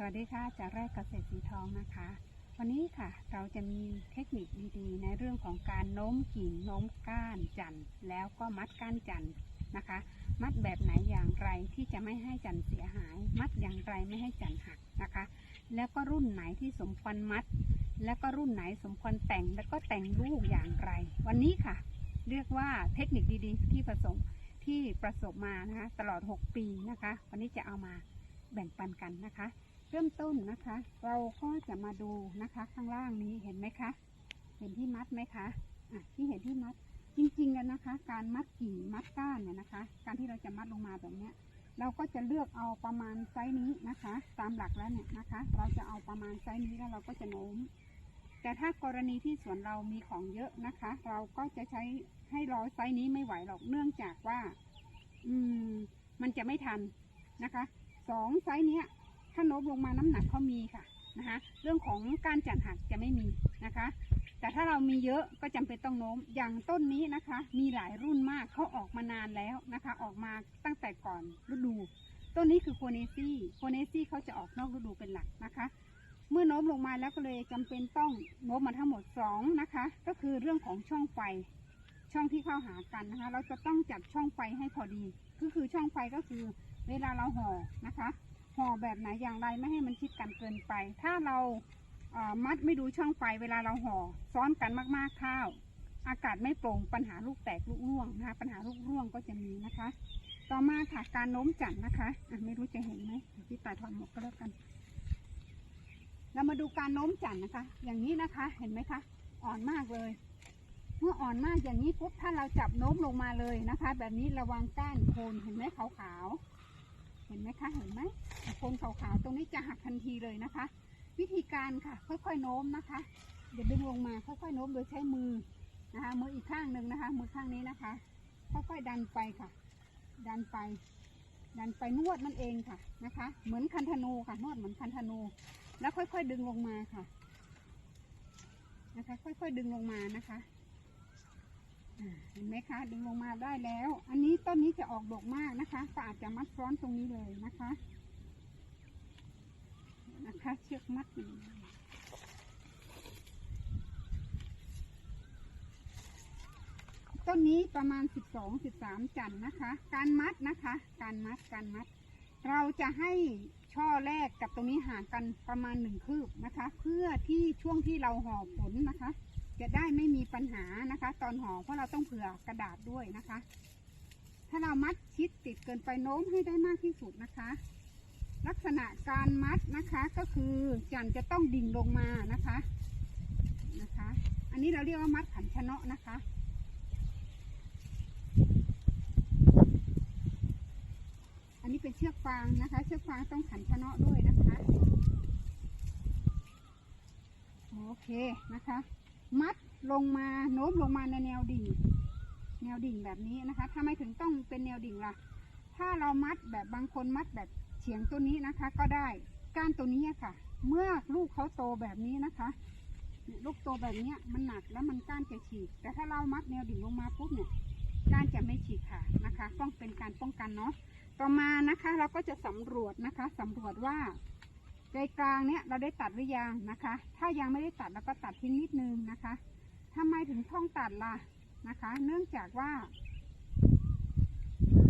สวัสดีค่ะจากแรกเกษตรสีทองนะคะ วันนี้ค่ะเราจะมีเทคนิคดีๆ ในเรื่องของการโน้มกิ่งโน้มก้านจันทร์แล้วก็มัดก้านจันทร์นะคะ มัดแบบไหนอย่างไรที่จะไม่ให้จันทร์เสียหาย มัดอย่างไรไม่ให้จันทร์หักนะคะ แล้วก็รุ่นไหนที่สมควรมัด แล้วก็รุ่นไหนสมควรแต่งแล้วก็แต่งลูกอย่างไร วันนี้ค่ะ เรียกว่าเทคนิคดีๆ ที่ประสบที่ประสบมานะคะตลอด 6 ปีนะคะ วันนี้จะเอามาแบ่งปันกันนะคะ เริ่มต้นนะคะ เราก็จะมาดูนะคะข้างล่างนี้เห็นไหมคะ เห็นที่มัดไหมคะอะที่เห็นที่มัดจริงๆกันนะคะ การมัดกิ่งมัดก้านเนี่ยนะคะ การที่เราจะมัดลงมาแบบเนี้ย เราก็จะเลือกเอาประมาณไซส์นี้นะคะ ตามหลักแล้วเนี่ยนะคะ เราจะเอาประมาณไซส์นี้แล้วเราก็จะโน้ม แต่ถ้ากรณีที่สวนเรามีของเยอะนะคะ เราก็จะใช้ให้ร้อยไซส์นี้ไม่ไหวหรอกเนื่องจากว่า อืม มันจะไม่ทันนะคะสองไซส์เนี้ย ถ้าโน้มลงมาน้ำหนักเขามีค่ะนะคะ เรื่องของการจัดหักจะไม่มีนะคะ แต่ถ้าเรามีเยอะก็จำเป็นต้องโน้ม อย่างต้นนี้นะคะ มีหลายรุ่นมากเขาออกมานานแล้วนะคะ ออกมาตั้งแต่ก่อนฤดู ต้นนี้คือโคเนซี่ โคเนซี่เขาจะออกนอกฤดูเป็นหลักนะคะ เมื่อโน้มลงมาแล้วก็เลยจำเป็นต้องโน้มมาทั้งหมดสองนะคะ ก็คือเรื่องของช่องไฟ ช่องที่เข้าหากันนะคะ เราจะต้องจัดช่องไฟให้พอดี ก็คือช่องไฟก็คือเวลาเราห่อนะคะ ห่อแบบไหนอย่างไรไม่ให้มันชิดกันเกินไป ถ้าเรามัดไม่ดูช่องไฟเวลาเราห่อซ้อนกันมากๆข้าว อากาศไม่โปร่งปัญหาลูกแตกลูกร่วงนะคะปัญหาลูกร่วงก็จะมีนะคะ ต่อมาค่ะการโน้มจันนะคะะไม่รู้จะเห็นไหมพี่ตายถอดหมวกก็แล้วกัน เรามาดูการโน้มจันนะคะ อย่างนี้นะคะเห็นไหมคะ อ่อนมากเลย เมื่ออ่อนมากอย่างนี้ปุ๊บถ้าเราจับโน้มลงมาเลยนะคะ แบบนี้ระวังก้านโคนเห็นไหมขาวๆ เห็นไหมคะ เห็นไหมโคนขาวๆตรงนี้จะหักทันทีเลยนะคะ วิธีการค่ะ ค่อยๆโน้มนะคะอย่าดึงลงมาค่อยๆโน้มโดยใช้มือนะคะมืออีกข้างหนึ่งนะคะ มือข้างนี้นะคะ ค่อยๆดันไปค่ะ ดันไป ดันไปนวดมันเองค่ะนะคะ เหมือนคันธนูค่ะ นวดเหมือนคันธนู แล้วค่อยๆดึงลงมาค่ะ นะคะ ค่อยๆดึงลงมานะคะ เห็นไหมคะดึงลงมาได้แล้ว อันนี้ต้นนี้จะออกดอกมากนะคะก็อาจจะมัดซ้อนตรงนี้เลยนะคะ นะคะ เชือกมัดต้นนี้ประมาณสิบสองสิบสามจันนะคะ การมัดนะคะ การมัดการมัด เราจะให้ช่อแรกกับตรงนี้ห่างกันประมาณหนึ่งคืบนะคะ เพื่อที่ช่วงที่เราห่อผลนะคะ จะได้ไม่มีปัญหานะคะ ตอนห่อเพราะเราต้องเผื่อกระดาษด้วยนะคะ ถ้าเรามัดชิดติดเกินไปโน้มให้ได้มากที่สุดนะคะ ลักษณะการมัดนะคะก็คือจันจะต้องดิ่งลงมานะคะนะคะ อันนี้เราเรียกว่ามัดขันชะเนาะนะคะอันนี้เป็นเชือกฟางนะคะ เชือกฟางต้องขันชะเนาะด้วยนะคะ โอเคนะคะ มัดลงมาโน้มลงมาในแนวดิ่ง แนวดิ่งแบบนี้นะคะทำไมถึงต้องเป็นแนวดิ่งล่ะ ถ้าเรามัดแบบบางคนมัดแบบเฉียงตัวนี้นะคะ ก็ได้ก้านตัวนี้ค่ะ เมื่อลูกเขาโตแบบนี้นะคะลูกโตแบบเนี้ยมันหนักแล้วมันก้านจะฉีก แต่ถ้าเรามัดแนวดิ่งลงมาปุ๊บเนี่ยก้านจะไม่ฉีกค่ะนะคะ ต้องเป็นการป้องกันเนาะต่อมานะคะเราก็จะสำรวจนะคะสำรวจว่า ใจกลางเนี่ยเราได้ตัดหรือยังนะคะ ถ้ายังไม่ได้ตัดเราก็ตัดทิ้งนิดนึงนะคะทำไมถึงต้องตัดล่ะนะคะ เนื่องจากว่า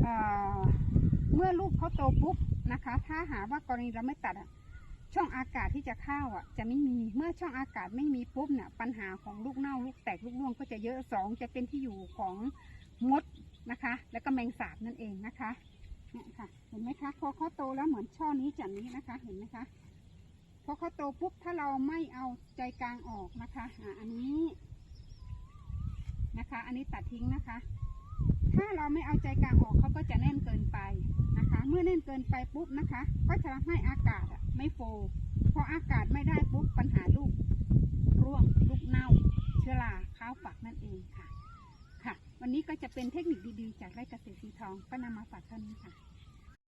เเมื่อลูกเขาโตปุ๊บนะคะ ถ้าหาว่ากรณีเราไม่ตัดอะช่องอากาศที่จะเข้าอะ จะไม่มีเมื่อช่องอากาศไม่มีปุ๊บเนี่ยปัญหาของลูกเน่าลูกแตกลูกร่วงก็จะเยอะสองจะเป็นที่อยู่ของมดนะคะ แล้วก็แมงสาบนั่นเองนะคะเนี่ยค่ะ เห็นไหมคะพอเขาโตแล้วเหมือนช่อนี้จันนี้นะคะ เห็นไหมคะ พอเขาโตปุ๊บถ้าเราไม่เอาใจกลางออกนะคะอะอันนี้นะคะ อันนี้ตัดทิ้งนะคะ ถ้าเราไม่เอาใจกลางออกเขาก็จะแน่นเกินไปนะคะ เมื่อแน่นเกินไปปุ๊บนะคะ ก็จะทำให้อากาศไม่โฟล์พออากาศไม่ได้ปุ๊บปัญหาลูกร่วงลูกเน่า เชื้อราข้าวฝักนั่นเองค่ะ ค่ะ วันนี้ก็จะเป็นเทคนิคดีๆ จากไร่เกษตรสีทองก็นำมาฝากท่านค่ะ